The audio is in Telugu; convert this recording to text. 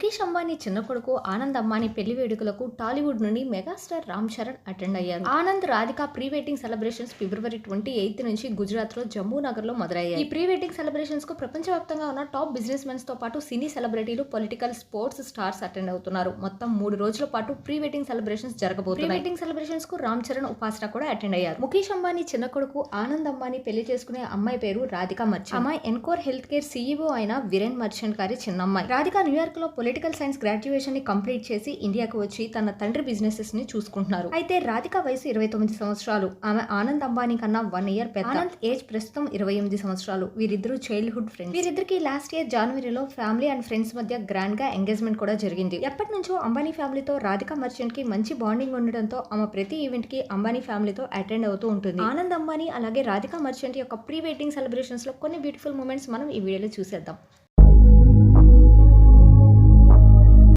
ముఖేష్ అంబానీ చిన్న కొడుకు ఆనంద్ అంబానీ పెళ్ళి వేడుకలకు టాలీవుడ్ నుండి మెగాస్టార్ రామ్ చరణ్ అటెండ్ అయ్యారు. Anand Radhika pre wedding celebrations February twenty eighth నుంచి గుజరాత్లో జమ్మూ నగర్లో మొదలయ్యాయి. ఈ ప్రీ వెడ్డింగ్ సెలబ్రేషన్స్కు ప్రపంచవ్యాప్తంగా ఉన్న టాప్ బిజినెస్ మెన్స్తో పాటు సినీ సెలబ్రిటీలు పొలిటికల్ స్పోర్ట్స్ స్టార్స్ అటెండ్ అవుతున్నారు. మొత్తం మూడు రోజుల పాటు ప్రీ వెడ్డింగ్ సెలబ్రేషన్స్ జరగబోతున్నాయి. ప్రీ వెడ్డింగ్ సెలబ్రేషన్స్కు రామ్ చరణ్ ఉపాసన కూడా అటెండ్ అయ్యారు. ముఖేష్ అంబానీ చిన్న కొడుకు ఆనంద్ అంబానీ పెళ్ళి చేసుకునే అమ్మాయి పేరు రాధిక మర్చెంట్. అమ్మాయి ఎన్కోర్ హెల్త్ కేర్ సీఈఓ అయిన విరేన్ మర్చెంట్ గారి చిన్న అమ్మాయి రాధిక న్యూయార్క్లో పొలిటికల్ సైన్స్ గ్రాడ్యుయేషన్ని కంప్లీట్ చేసి ఇండియాకు వచ్చి తన తండ్రి బిజినెసెస్ని చూసుకుంటున్నారు. అయితే రాధిక వయసు ఇరవై తొమ్మిది సంవత్సరాలు. ఆమె ఆనంద్ అంబానీ కన్నా వన్ ఇయర్ పెద్ద. ఆనంద్ ఏజ్ ప్రస్తుతం ఇరవై ఎనిమిది సంవత్సరాలు. వీరిద్దరూ చైల్డ్హుడ్ ఫ్రెండ్స్ వీరిద్దరికి లాస్ట్ ఇయర్ జనవరిలో ఫ్యామిలీ అండ్ ఫ్రెండ్స్ మధ్య గ్రాండ్గా ఎంగేజ్మెంట్ కూడా జరిగింది. ఎప్పటి నుంచో అంబానీ ఫ్యామిలీతో రాధిక మర్చెంట్కి మంచి బాండింగ్ ఉండడంతో ఆమె ప్రతి ఈవెంట్కి అంబానీ ఫ్యామిలీతో అటెండ్ అవుతూ ఉంటుంది. ఆనంద్ అంబానీ అలాగే రాధిక మర్చెంట్ యొక్క ప్రీ వెడ్డింగ్ సెలబ్రేషన్స్లో కొన్ని బ్యూటిఫుల్ మూమెంట్స్ మనం ఈ వీడియోలో చూసేద్దాం.